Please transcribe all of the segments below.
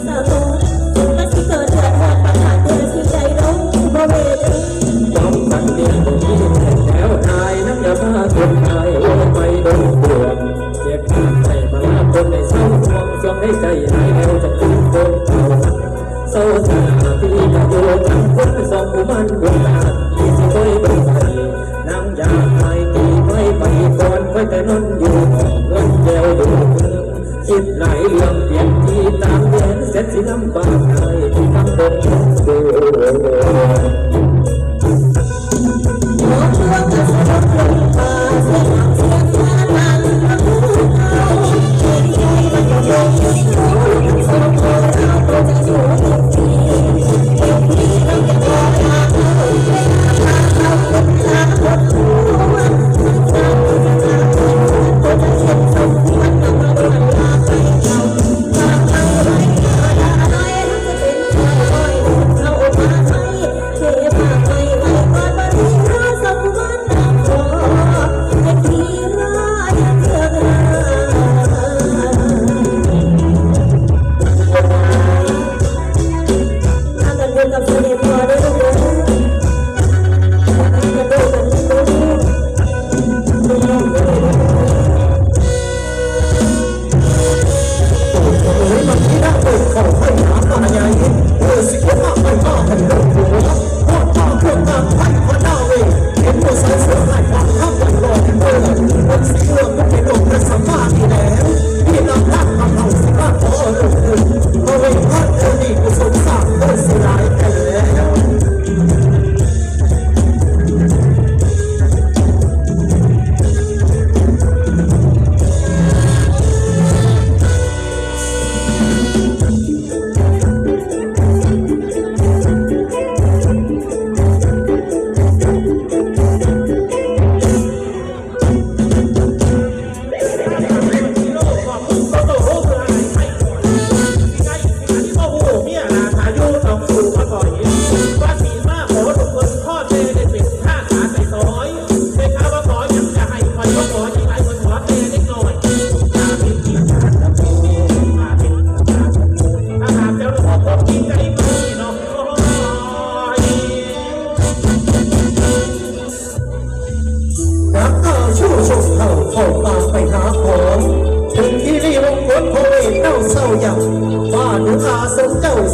Oh.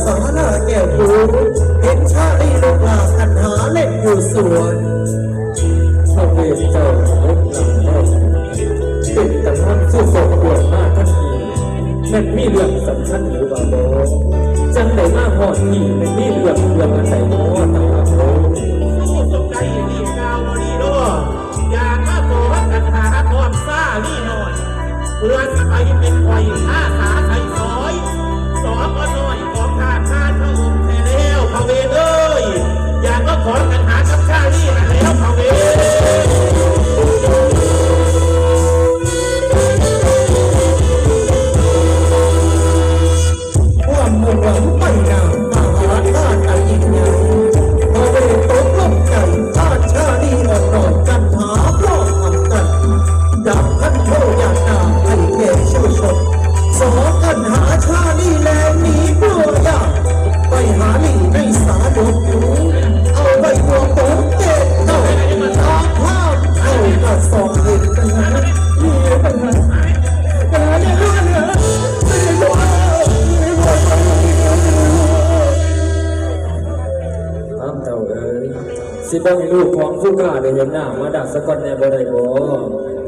สาลาแก้วหูเห็นชาลีลูกหลาสันหาเล่นอยู่สวนพระเวทเจ้าลบหลังเล่าติดกระทั่งสู้สอปวดมากทันทีนั่นมีเรื่องสำคัญหรือบาโบจังไหนมาหอดหีแม่นมีเรื่องเรื่องอะไรนน้อตาโบสู้สมใจอย่างนี้ดาวดีด้วยอย่ามาโกหกกันหาทอดซ่านี่หน่อยเพื่อสบาเป็นไฟห้า ลูกของผู้ข้าได้ยังหน้ามาดักสะกดแน่บ่ได้บ่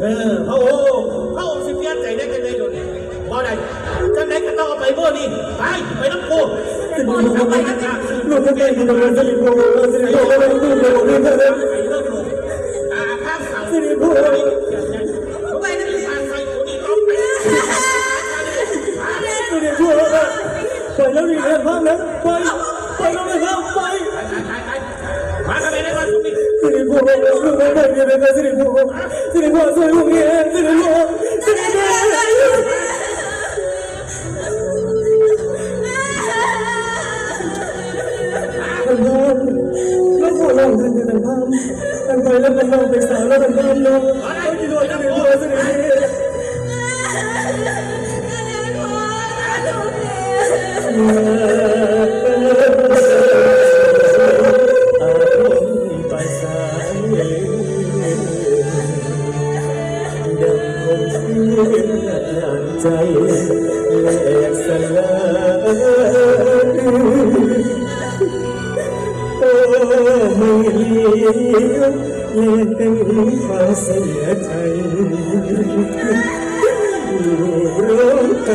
เออพระองค์พระองค์สิเพี้ยนใจได้กันได้โดนบ่ได้จังไหนก็ต้องไปเมื่อนี่ไปไปน้ำโกไปกันนะลูกก็เป็นคนเดินสิริโภคสิริโภคลูกก็เป็นคนเดินสิริโภคอ่าข้ามสั่งสิริโภคไปนั่นเลยใส่ตัวนี้ต้องไปสิริโภคไปแล้วนี่เรื่องมากนะไป Yeah. ฟ้าเสียใจรู้ใจ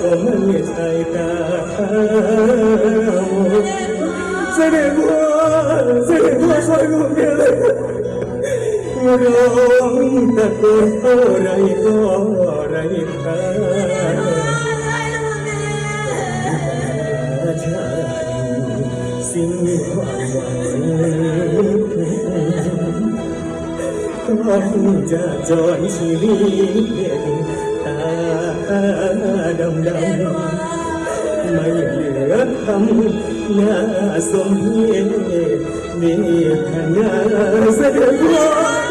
ก็ไม่ใช่ตาเสด็จพ่อเสด็จพ่อช่วยกูเพียงเลยร้องตะโกนเท่าไรก็ไรค่ะ ต้องจะจนชีวิตตาดำดำไม่เหลือคำน่าสมเหตุนี่ขนาเสด็จ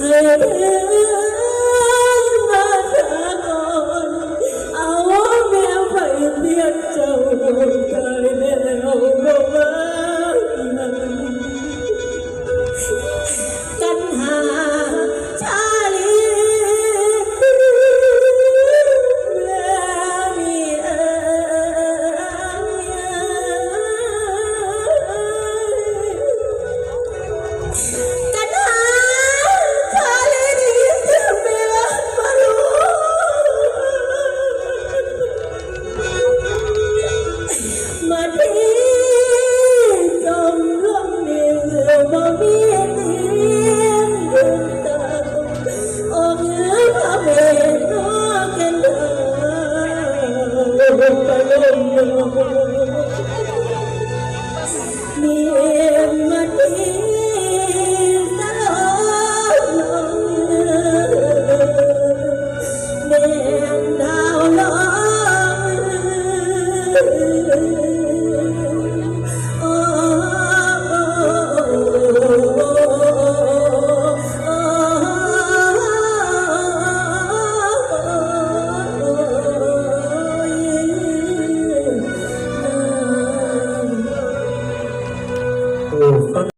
Yeah. يا